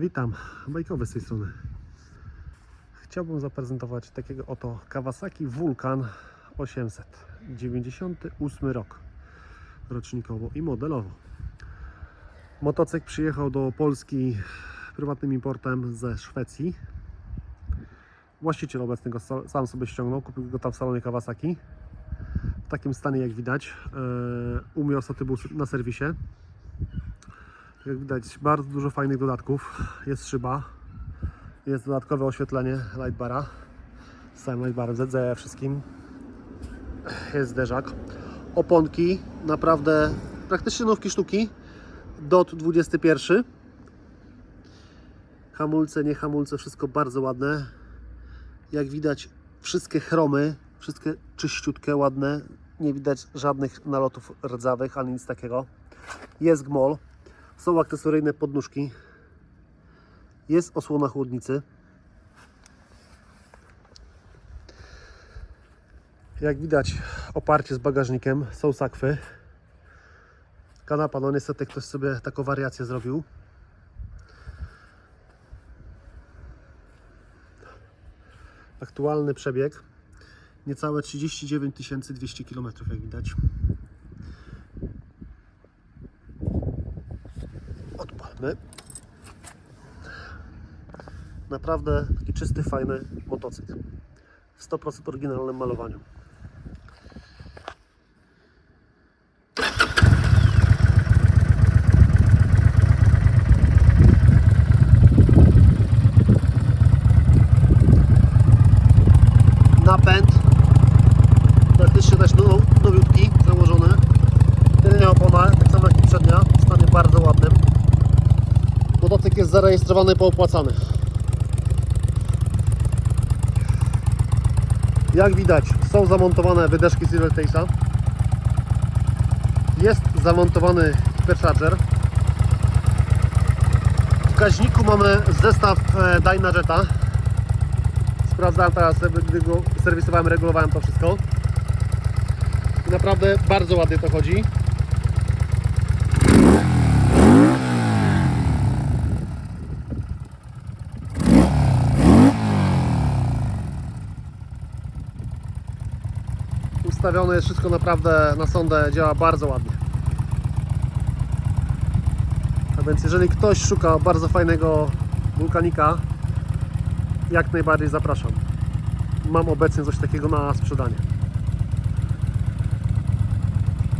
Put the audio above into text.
Witam, bajkowy z tej strony. Chciałbym zaprezentować takiego oto Kawasaki Vulcan 800. 98 rok rocznikowo i modelowo. Motocykl przyjechał do Polski prywatnym importem ze Szwecji. Właściciel obecny go sa- sam sobie ściągnął, kupił go tam w salonie Kawasaki. W takim stanie jak widać. Yy, U mnie był na serwisie. Jak widać, bardzo dużo fajnych dodatków. Jest szyba, jest dodatkowe oświetlenie lightbara z całym lightbarem, ZZE wszystkim. Jest zderzak. Oponki, naprawdę praktycznie nówki sztuki. DOT 21. Hamulce, nie hamulce, wszystko bardzo ładne. Jak widać, wszystkie chromy, wszystkie czyściutkie, ładne. Nie widać żadnych nalotów rdzawych ani nic takiego. Jest gmol. Są akcesoryjne podnóżki. Jest osłona chłodnicy. Jak widać, oparcie z bagażnikiem. Są sakwy. Kanapa, no niestety ktoś sobie taką wariację zrobił. Aktualny przebieg niecałe 39 200 km, jak widać. Odpalmy. Naprawdę taki czysty, fajny motocykl. 100% oryginalnym malowaniu. Motocykl jest zarejestrowany po opłacany. Jak widać, są zamontowane wydeszki Silver Tace'a. Jest zamontowany Hypercharger. W gaźniku mamy zestaw e, Dynajeta. Sprawdzałem teraz, gdy go serwisowałem, regulowałem to wszystko. Naprawdę bardzo ładnie to chodzi. Ustawione jest wszystko naprawdę na sondę, działa bardzo ładnie. A więc jeżeli ktoś szuka bardzo fajnego wulkanika, jak najbardziej zapraszam. Mam obecnie coś takiego na sprzedanie.